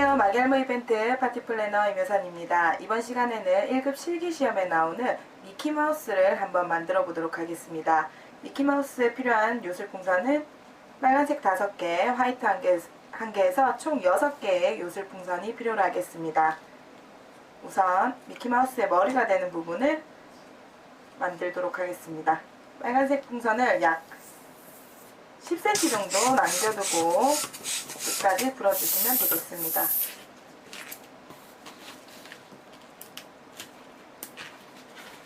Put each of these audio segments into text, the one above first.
안녕하세요. 마결모 이벤트 파티 플래너 임효선입니다. 이번 시간에는 1급 실기 시험에 나오는 미키마우스를 한번 만들어 보도록 하겠습니다. 미키마우스에 필요한 요술풍선은 빨간색 5개, 화이트 1개, 1개에서 총 6개의 요술풍선이 필요로 하겠습니다. 우선 미키마우스의 머리가 되는 부분을 만들도록 하겠습니다. 빨간색 풍선을 약 10cm 정도 남겨두고 끝까지 불어주시면 되겠습니다.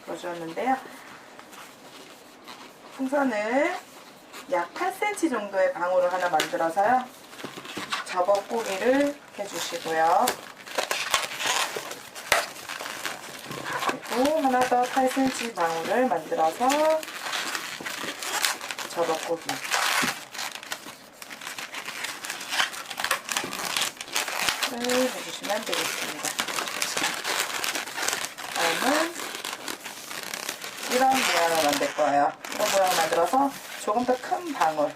불어주었는데요. 풍선을 약 8cm 정도의 방울을 하나 만들어서요. 접어꾸기를 해주시고요. 그리고 하나 더 8cm 방울을 만들어서 접어꾸기. 을 해주시면 되겠습니다. 다음은 이런 모양을 만들 거예요. 이런 모양을 만들어서 조금 더 큰 방울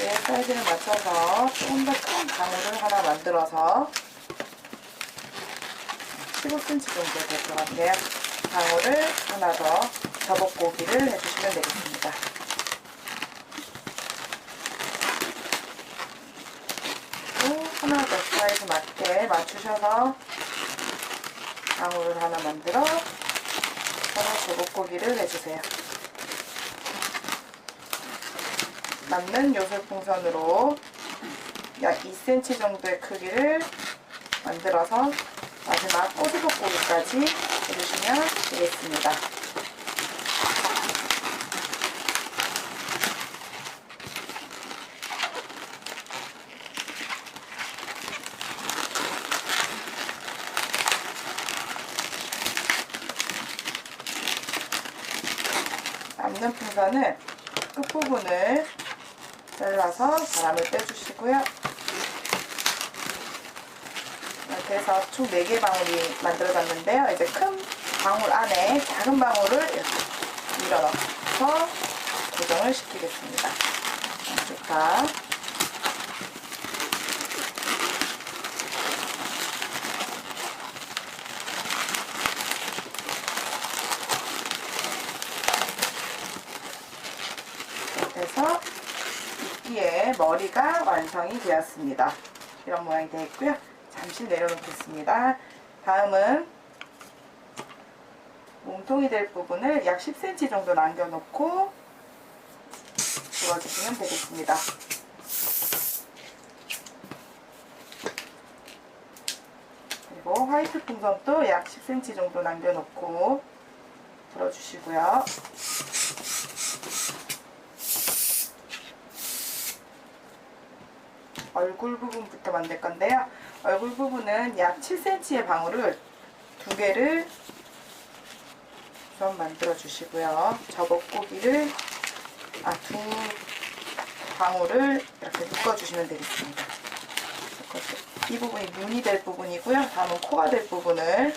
얘 사이즈를 맞춰서 조금 더 큰 방울을 하나 만들어서 15cm 정도 될 것 같네요. 방울을 하나 더 접어고기를 해주시면 되겠습니다. 또 하나 더 사이즈 맞게 맞추셔서 방울을 하나 만들어 서로 제곱고기를 해주세요. 남는 요술 풍선으로 약 2cm 정도의 크기를 만들어서 마지막 꼬집어고기까지 해주시면 되겠습니다. 풍선은 끝부분을 잘라서 바람을 빼주시고요. 이렇게 해서 총 4개 방울이 만들어졌는데요. 이제 큰 방울 안에 작은 방울을 이렇게 밀어넣어서 고정을 시키겠습니다. 이렇게 해서 이끼의 머리가 완성이 되었습니다. 이런 모양이 되어 있고요. 잠시 내려놓겠습니다. 다음은 몸통이 될 부분을 약 10cm 정도 남겨놓고 부어주시면 되겠습니다. 그리고 화이트 풍선도 약 10cm 정도 남겨놓고 불어주시고요. 얼굴 부분부터 만들 건데요. 얼굴 부분은 약 7cm의 방울을 두 개를 우선 만들어 주시고요. 저벅고기를 아두 방울을 이렇게 묶어 주시면 되겠습니다. 이 부분이 눈이 될 부분이고요. 다음은 코가 될 부분을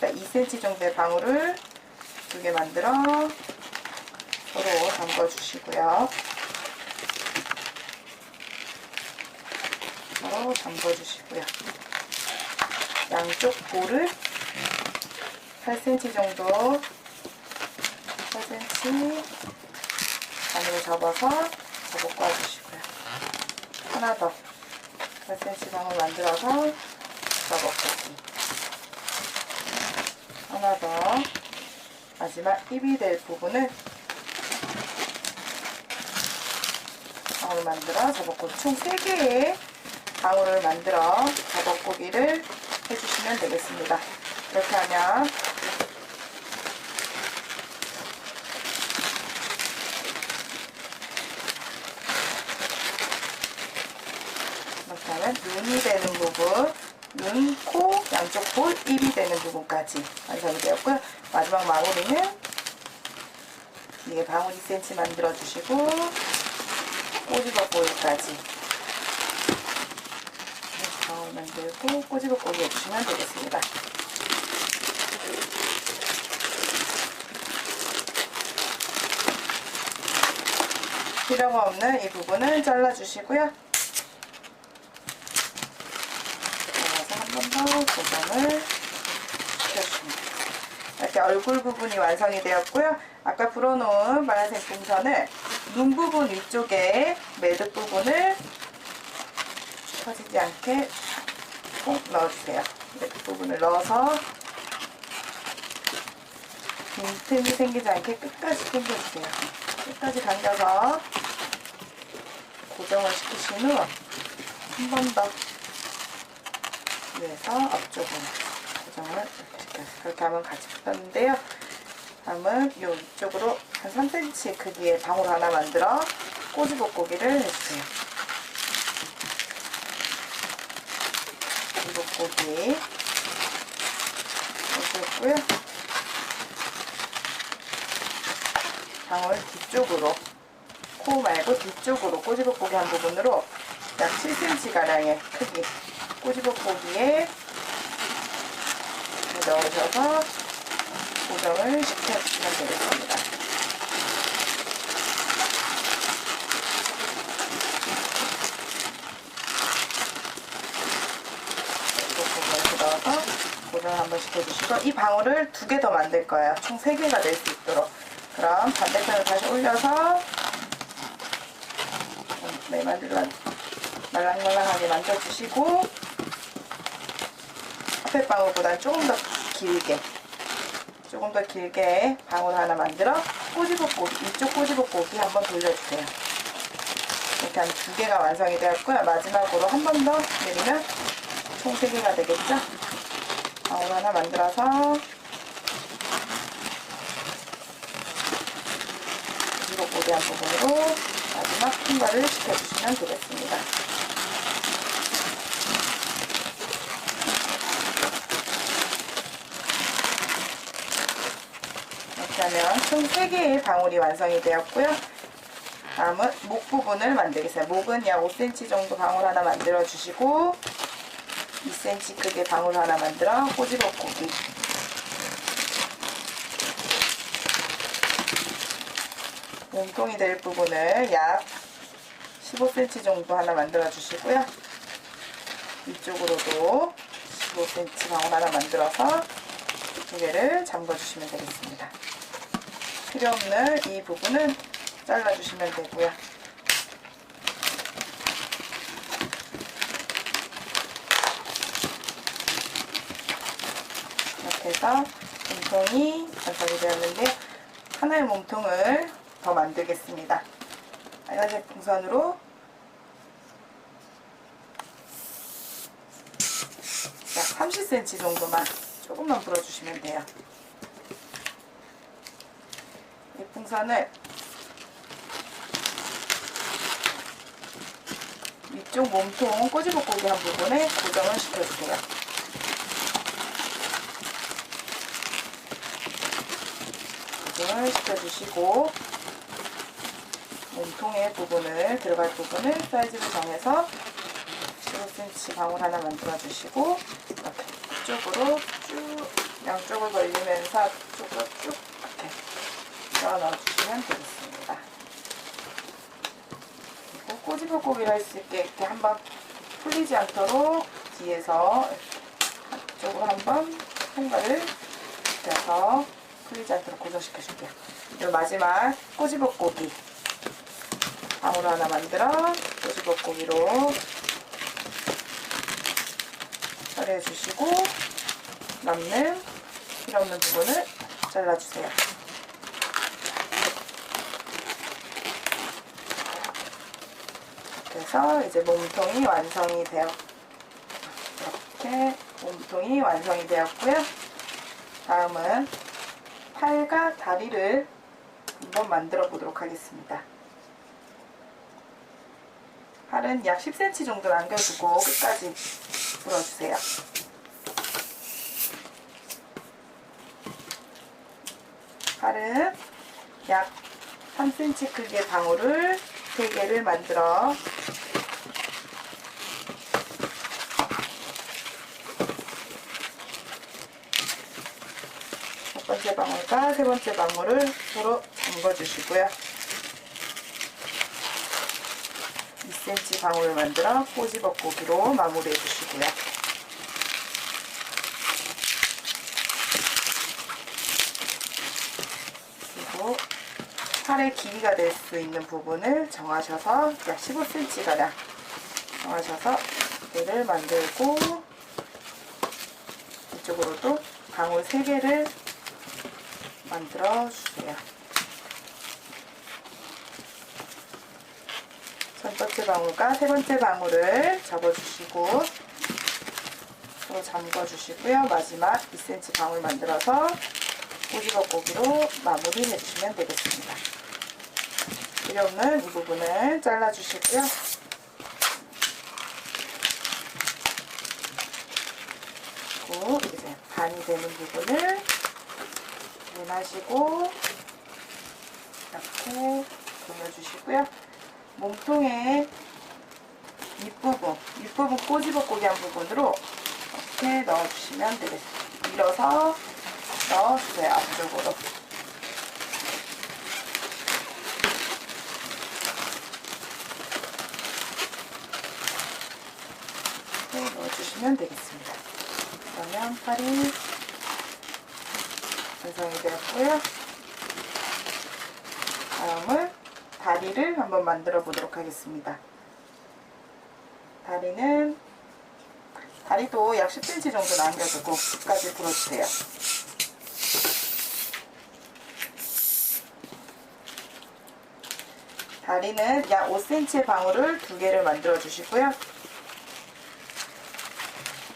2cm 정도의 방울을 두 개 만들어 서로 담궈 주시고요. 서로 잠궈주시고요. 양쪽 볼을 8cm 정도 8cm 반으로 접어서 접어 꿔주시고요. 하나 더 8cm 방울 만들어서 접어주기 하나 더 마지막 입이 될 부분을 방울 만들어 접어주기 총 3개의 방울을 만들어 버섯고기를 해주시면 되겠습니다. 이렇게 하면 이렇게 하면 눈이 되는 부분, 눈, 코, 양쪽 볼, 입이 되는 부분까지 완성이 되었고요. 마지막 마무리는 이게 방울 2cm 만들어 주시고 꼬집어 방울 만들고 꼬집어 꼬기 해주시면 되겠습니다. 필요가 없는 이 부분을 잘라주시고요. 한번 더 고정을 시켜줍니다. 이렇게 얼굴 부분이 완성이 되었고요. 아까 불어놓은 빨간색 풍선을 눈 부분 위쪽에 매듭 부분을 터지지 않게 꼭 넣어주세요. 매듭 부분을 넣어서 빈틈이 생기지 않게 끝까지 당겨주세요. 끝까지 당겨서 고정을 시키신 후 한 번 더 위에서 앞쪽으로 고정을 시켜서 그렇게 하면 같이 붙었는데요. 다음은 이 위쪽으로 한 3cm 크기의 방울 하나 만들어 꼬지볶고기를 해주세요. 꼬지볶고기 해주었고요. 방울 뒤쪽으로 코 말고 뒤쪽으로 꼬지볶고기 한 부분으로 약 7cm가량의 크기 꼬지볶고기에 넣으셔서 고정을 시켜주시면 되겠습니다. 꼬지볶고기 이렇게 넣어서 고정을 한번 시켜주시고 이 방울을 두 개 더 만들 거예요. 총 세 개가 될 수 있도록. 그럼 반대편을 다시 올려서 네, 만들어 말랑말랑하게 만져주시고 앞에 방울보다 조금 더 길게 조금 더 길게 방울 하나 만들어 꼬지볶고기 이쪽 꼬지볶고기 한번 돌려주세요 이렇게 한 두 개가 완성이 되었고요 마지막으로 한 번 더 내리면 총 세 개가 되겠죠 방울 하나 만들어서 꼬지볶고기 한 부분으로 마지막 통과를 시켜주시면 되겠습니다. 이렇게 하면 총 3개의 방울이 완성이 되었고요. 다음은 목 부분을 만들겠습니다. 목은 약 5cm 정도 방울 하나 만들어 주시고 2cm 크기의 방울 하나 만들어 꼬집어 고기 몸통이 될 부분을 약 15cm 정도 하나 만들어 주시고요. 이쪽으로도 15cm 방울 하나 만들어서 두 개를 잠궈 주시면 되겠습니다. 필요 없는 이 부분은 잘라 주시면 되고요. 이렇게 해서 몸통이 완성이 되었는데 하나의 몸통을 더 만들겠습니다. 빨간색 풍선으로 약 30cm 정도만 조금만 불어주시면 돼요. 이 풍선을 위쪽 몸통 꼬지볶고기 한 부분에 고정을 시켜주세요. 고정을 시켜주시고 몸통의 부분을 들어갈 부분을 사이즈를 정해서 15cm 방울 하나 만들어 주시고 이렇게 이쪽으로 쭉 양쪽을 벌리면서 앞쪽으로 쭉 이렇게 넣어 넣어 주시면 되겠습니다. 그리고 꼬지볶고기를 할 수 있게 이렇게 한번 풀리지 않도록 뒤에서 앞쪽으로 한번 통과를 시켜서 풀리지 않도록 고정시켜 줄게요. 그리고 마지막 꼬지볶고기 방울 하나 만들어 꼬지볶고기로 처리해 주시고 남는 필요 없는 부분을 잘라주세요. 그래서 이제 몸통이 완성이 되어 이렇게 몸통이 완성이 되었고요. 다음은 팔과 다리를 한번 만들어 보도록 하겠습니다. 팔은 약 10cm 정도 남겨두고 끝까지 불어주세요. 팔은 약 3cm 크기의 방울을 3개를 만들어 번째 방울과 세 번째 방울을 서로 잠궈주시고요. 2cm 방울을 만들어 꼬집어꼬기로 마무리해 주시고요. 그리고 팔의 길이가 될 수 있는 부분을 정하셔서 약 15cm가량 정하셔서 얘를 만들고 이쪽으로도 방울 3개를 만들어 주세요. 첫 번째 방울과 세 번째 방울을 접어주시고 또 잠궈주시고요. 마지막 2cm 방울 만들어서 꼬집어 고기로 마무리 해주시면 되겠습니다. 필요 없는 이 부분을 잘라주시고요. 그리고 이제 반이 되는 부분을 내마시고 이렇게 돌려주시고요. 몸통의 윗부분, 윗부분 꼬집어 고기 한 부분으로 이렇게 넣어주시면 되겠습니다. 밀어서 넣어주세요, 앞쪽으로. 이렇게 넣어주시면 되겠습니다. 그러면 팔이 완성이 되었고요. 다음은 다리를 한번 만들어 보도록 하겠습니다. 다리는 다리도 약 10cm 정도 남겨두고 끝까지 불어주세요. 다리는 약 5cm의 방울을 두 개를 만들어 주시고요.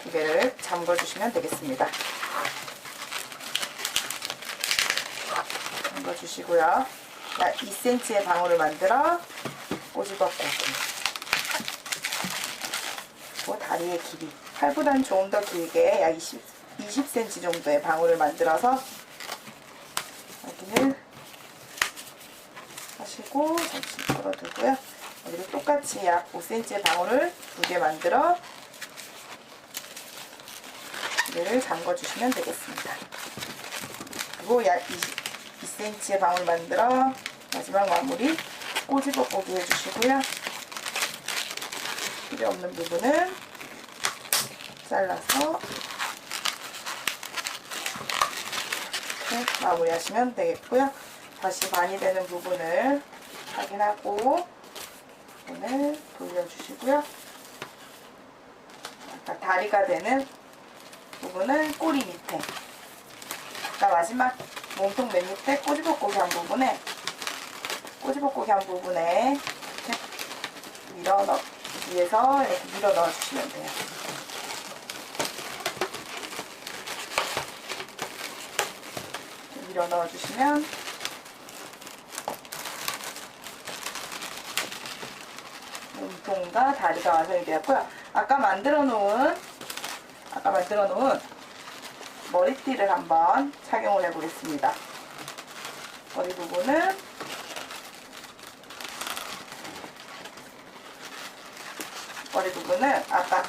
두 개를 잠궈 주시면 되겠습니다. 잠궈 주시고요. 약 2cm의 방울을 만들어 꼬집어 꽂기. 그리고 다리의 길이 팔보다는 조금 더 길게 약 20, 20cm 정도의 방울을 만들어서 여기를 하시고 잠시 걸어두고요. 여기도 똑같이 약 5cm의 방울을 두 개 만들어 얘를 잠궈 주시면 되겠습니다. 그리고 약 20, 2cm의 방울 만들어 마지막 마무리 꼬집어 보기 해주시고요. 필요 없는 부분은 잘라서 이렇게 마무리하시면 되겠고요. 다시 반이 되는 부분을 확인하고 부분을 돌려주시고요. 아까 다리가 되는 부분은 꼬리 밑에 아까 마지막 몸통 맨 밑에 꼬집어 꼬기 한 부분에 꼬집어 꼬기 한 부분에 이렇게 밀어 넣 위에서 이렇게 밀어 넣어 주시면 돼요. 밀어 넣어 주시면 몸통과 다리가 완성이 되었고요. 아까 만들어 놓은 아까 만들어 놓은 머리띠를 한번 착용을 해 보겠습니다. 머리 부분은 머리 부분은 아까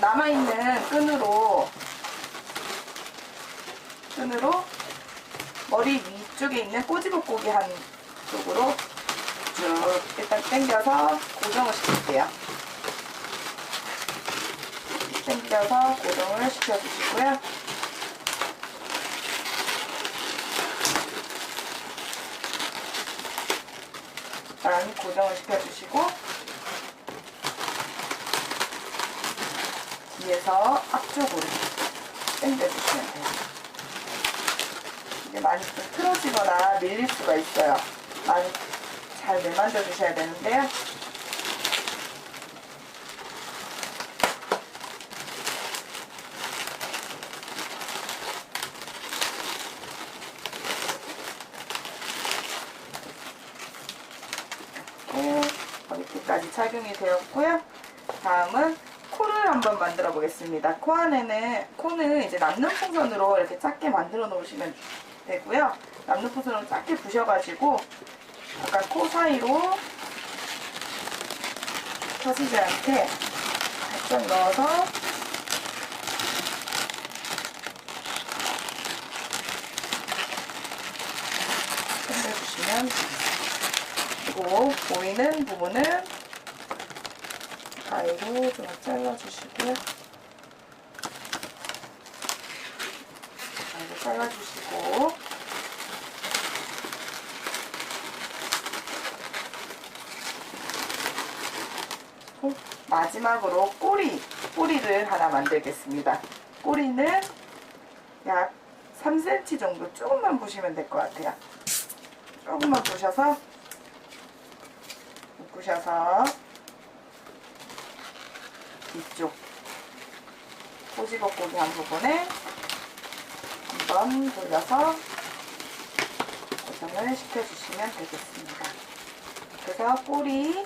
남아있는 끈으로 끈으로 머리 위쪽에 있는 꼬집어꼬기 한 쪽으로 쭉 일단 당겨서 고정을 시킬게요. 당겨서 고정을 시켜주시고요. 나란히 고정을 시켜주시고 뒤에서 앞쪽으로 당겨주시면 돼요. 이게 많이 좀 틀어지거나 밀릴 수가 있어요. 많이 잘 내만져 주셔야 되는데요. 머리띠까지 착용이 되었고요. 다음은 코를 한번 만들어 보겠습니다. 코 안에는 코는 이제 남는 풍선으로 이렇게 작게 만들어 놓으시면 되고요. 남는 풍선으로 작게 부셔가지고 아까 코 사이로 터지지 않게 살짝 넣어서 보이는 부분을 가위로 좀 잘라주시고 가위로 잘라주시고 어, 마지막으로 꼬리, 꼬리를 하나 만들겠습니다. 꼬리는 약 3cm 정도 조금만 보시면 될 것 같아요. 조금만 보셔서 묶으셔서 이쪽 꼬지벅고기 한 부분에 한번 돌려서 고정을 시켜주시면 되겠습니다. 그래서 꼬리,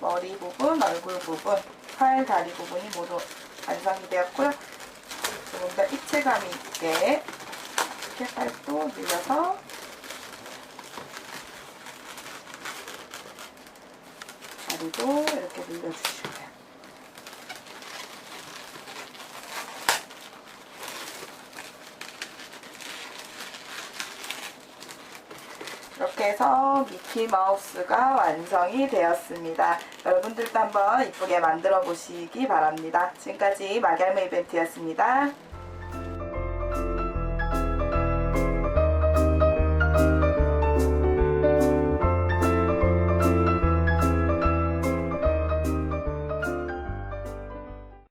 머리 부분, 얼굴 부분, 팔, 다리 부분이 모두 완성이 되었고요. 조금 더 입체감이 있게 이렇게 팔도 늘려서 다리도 이렇게 늘려주시고요. 이렇게 해서 미키 마우스가 완성이 되었습니다. 여러분들도 한번 이쁘게 만들어 보시기 바랍니다. 지금까지 마결무 이벤트였습니다.